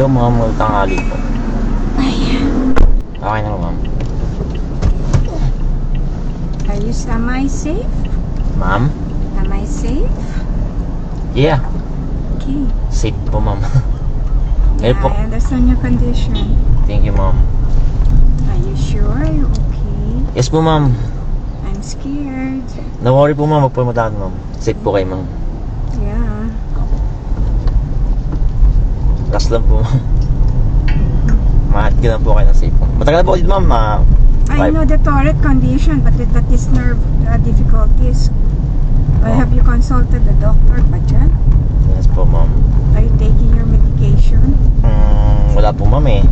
Hello, ma'am. Magandang tanghali po. Okay na, ma'am. Are you, am I safe? Ma'am? Am I safe? Yeah. Okay. Safe po, ma'am. Yeah, po. I understand your condition. Thank you, ma'am. Are you sure? Are you okay? Yes po, ma'am. I'm scared. No worry po, ma'am. Huwag po matakan, ma'am. Safe po kayo, ma'am. Yeah. Last lang po, ma'am. Mahat ko lang po kayo ng safe po. Matagal na po ulit, ma'am. Ah, I know the Tourette condition, but that is nerve uh, difficulties. Uh, Oh. Have you consulted the doctor ba dyan? Yes po, ma'am. Are you taking your medication? Mm, wala po, ma'am eh.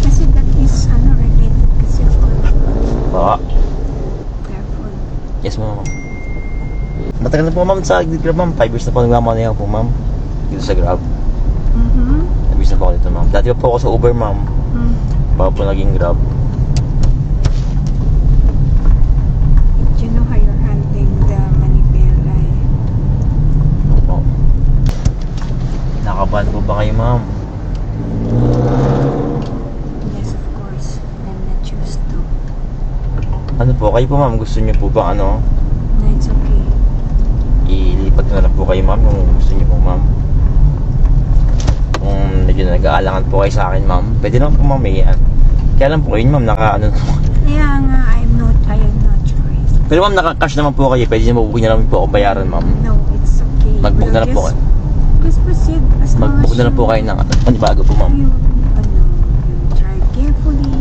Kasi that is ano, related kasi for Po. careful. Yes, ma'am. Matagal na po, ma'am, sa Grab, ma'am. Five years na po nagmamanayaw po, ma'am. Dito sa Grab. Mm-hmm. Years na po ako dito, ma'am. Dati pa po ako sa Uber, ma'am. Mm. Bago po naging Grab. Do you know how you're handling the manipela? Opo. Nakabahan po ba kayo, ma'am? Yes, of course. I'm not used to. Ano po, kayo po, ma'am? Gusto niyo po ba, ano? No, it's okay. Ilipat na lang po kayo, ma'am, kung gusto niyo po, ma'am. Nag-aalangan po kayo sa akin, ma'am. Pwede naman po, eh. ah. Kaya lang po, yun, ma'am, naka, ano, Kaya nga, I'm not, I have no choice. Pero ma'am, naka-cash naman po kayo. Pwede niyo mabubuhin na lang po ako bayaran, ma'am. No, it's okay. Mag-book na lang po kayo. Just proceed as Mag-book na lang po kayo ng ano, panibago po, ma'am. You, ano, you drive carefully.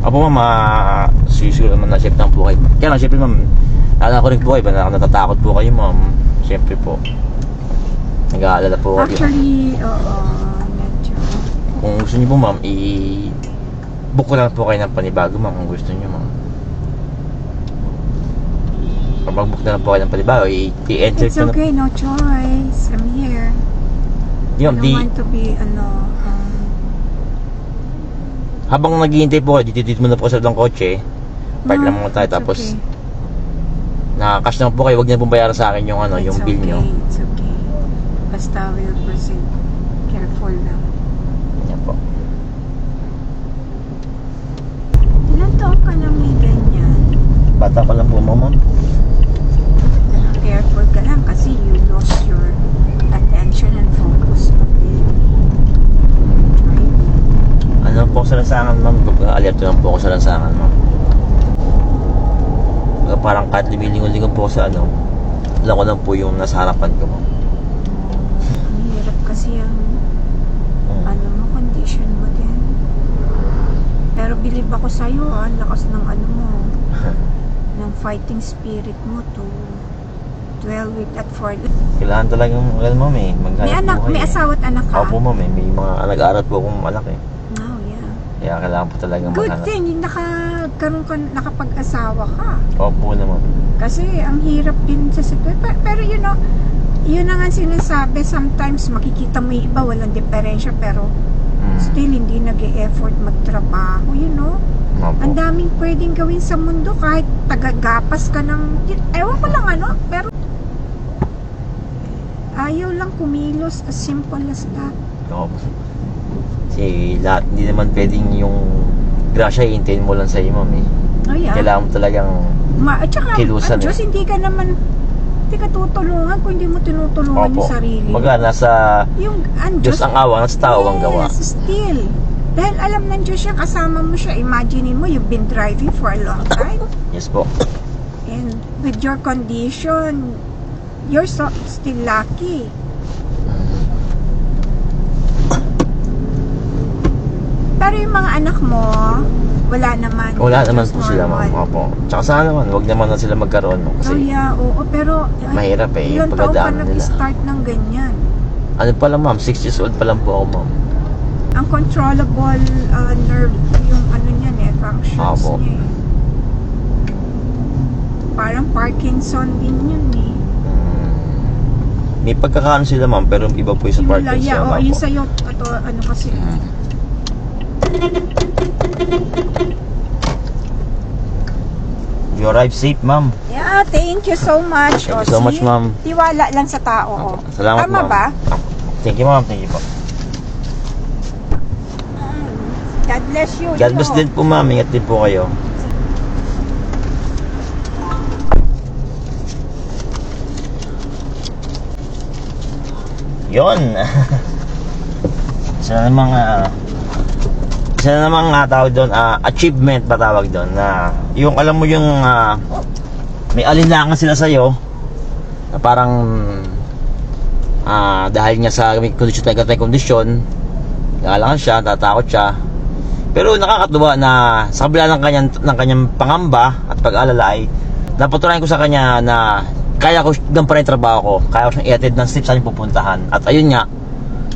Ako, ma'am, ah, susunod naman na safe lang po kayo, ma'am. Kaya lang, syempre, ma'am, alam ko rin po kayo, ba, na- natatakot po kayo, ma'am. Syempre po. Nag-aalala po kayo. Actually, oo, medyo. Kung gusto niyo po, ma'am, i book ko lang po kayo ng panibago, ma'am, kung gusto niyo, ma'am. Kung mag-book na lang po kayo ng panibago, i-enter It's ko na. okay, no choice. I'm here. Di, I don't di, want to be, ano, um, habang naghihintay po kayo, dito muna po sa ng kotse. Park no, lang muna tayo, tapos okay. Naka-cash naman po kayo, wag niyo pong bayaran sa akin yung ano, It's yung bill okay, niyo. It's okay. Basta we'll proceed. Careful lang. Po. Ilan taon ka na may ganyan? Bata pa lang po, mama. Careful ka lang kasi you lost your attention and focus. Okay. Ano po sa lansangan, ma'am? Alerto lang po ako sa lansangan, ma'am. Parang kahit lumilingon-lingon po sa ano, alam ko lang po yung nasa harapan ko, ma'am. Ang hirap kasi ang mo, condition mo din. Pero believe ako sa'yo, ah, ang lakas ng ano mo, ng fighting spirit mo to dwell with that for Kailangan talagang, well, ma'am eh. Maghanap May anak, may eh. asawa at anak ka? Opo, ma'am eh. May mga nag-aaral po akong anak eh. Oh, yeah. Kaya kailangan po talagang Good maghanap. thing, yung nakakaroon ka, nakapag-asawa ka. Opo naman. Kasi ang hirap din sa sitwasyon. Pero, pero you know, yun na nga sinasabi, sometimes makikita mo yung iba, walang diferensya, pero. Still hindi nag effort magtrabaho, you know. Opo. Ang daming pwedeng gawin sa mundo kahit tagagapas ka ng, ewan ko lang ano, pero ayaw lang kumilos as simple as that. Opo. Kasi lahat, hindi naman pwedeng yung grasya iintayin mo lang sa iyo, ma'am eh. Oh yeah. Kailangan mo talagang Ma, at saka, Kilusan ang Diyos, eh. hindi ka naman, hindi ka tutulungan kung hindi mo tinutulungan yung sarili. Baga, nasa Yung, ang Diyos ang awa, nasa tao ang gawa. Yes, still. Dahil alam ng Diyos siya, kasama mo siya. Imagine mo, you've been driving for a long time. Yes po. And with your condition, you're so, still lucky. Pero yung mga anak mo, wala naman. Wala naman po sila, ma'am. Opo. Tsaka sana naman, wag naman na sila magkaroon? Oh Kasi yeah, oo. Pero, ay, mahirap eh, yung taon pagdadaanan nila. nag-start ng ganyan? Ano pa lang, ma'am? 6 years old pa lang po ako, ma'am. Ang controllable uh, nerve, yung ano niyan eh, functions Apo. niya eh. Parang Parkinson din yun eh. Mm. May pagkakaano sila, ma'am, pero iba po yung sa Yung Parkinson. laya, o opo. yun sa'yo, ito, ano kasi, Mm. You arrived safe, ma'am. Yeah, thank you so much. Thank you oh, so much, ma'am. Tiwala lang sa tao. Opo. Salamat, Tama ba? Thank you, ma'am. Thank you po. Mm. God bless you. God bless din po, ma'am. Ingat din po kayo. Yun. Isa na namang isa na namang ah, tawag doon ah, achievement pa tawag doon na yung alam mo yung ah, may alinlangan sila sa na parang ah, dahil nga sa may kondisyon tayo tayo kondisyon nakalangan siya tatakot siya pero nakakatuwa na sa kabila ng kanyang, ng kanyang pangamba at pag-alala ay napatunayan ko sa kanya na kaya ko gamparin trabaho ko. Kaya ko siyang i-attend ng steps yung pupuntahan. At ayun nga,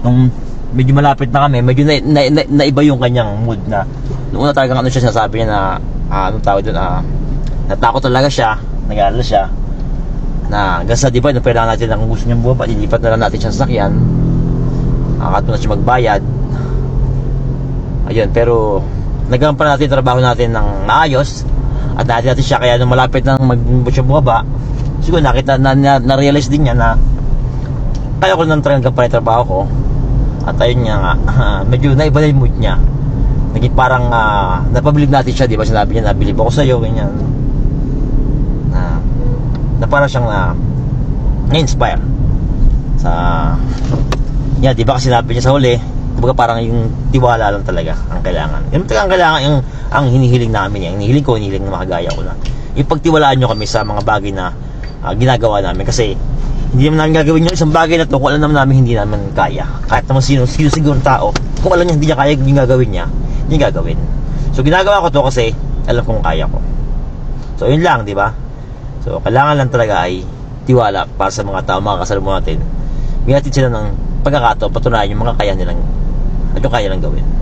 nung medyo malapit na kami, medyo na, na, na, naiba yung kanyang mood na. Nung una talagang ano siya sinasabi niya na ah, anong tawag doon, ah, natakot talaga siya, nag-aalala siya na hanggang sa di ba, nung kailangan natin ang gusto niyang buwan, lilipat na lang natin siya sa sakyan. Nakakatun na siya magbayad. Ayun pero nagawa pa natin trabaho natin ng maayos at natin natin siya kaya nung malapit nang mag siya bumaba siguro nakita na, na, na-realize din niya na kaya ko nang talagang pa yung trabaho ko at ayun nga nga medyo naiba na yung mood niya. Naging parang uh, napabilib natin siya di ba? Sinabi niya nabilib ako sa'yo ganyan. Na na parang siyang na na-inspire. Sa yeah, di ba kasi sinabi niya sa huli kumbaga parang yung tiwala lang talaga ang kailangan. Yung talaga ang kailangan yung ang hinihiling namin yung hinihiling ko hinihiling ng mga gaya ko na. Yung pagtiwalaan nyo kami sa mga bagay na ah, ginagawa namin. Kasi hindi naman namin gagawin yung isang bagay na to kung alam naman namin hindi namin kaya. Kahit naman sino, sino siguro tao. Kung alam niya hindi niya kaya yung gagawin niya hindi gagawin. So ginagawa ko to kasi alam kong kaya ko. So yun lang di ba? So kailangan lang talaga ay tiwala para sa mga tao mga kasalamu natin. Bigyan natin sila ng pagkakataon patunayan yung mga kaya nilang at yung kaya nilang gawin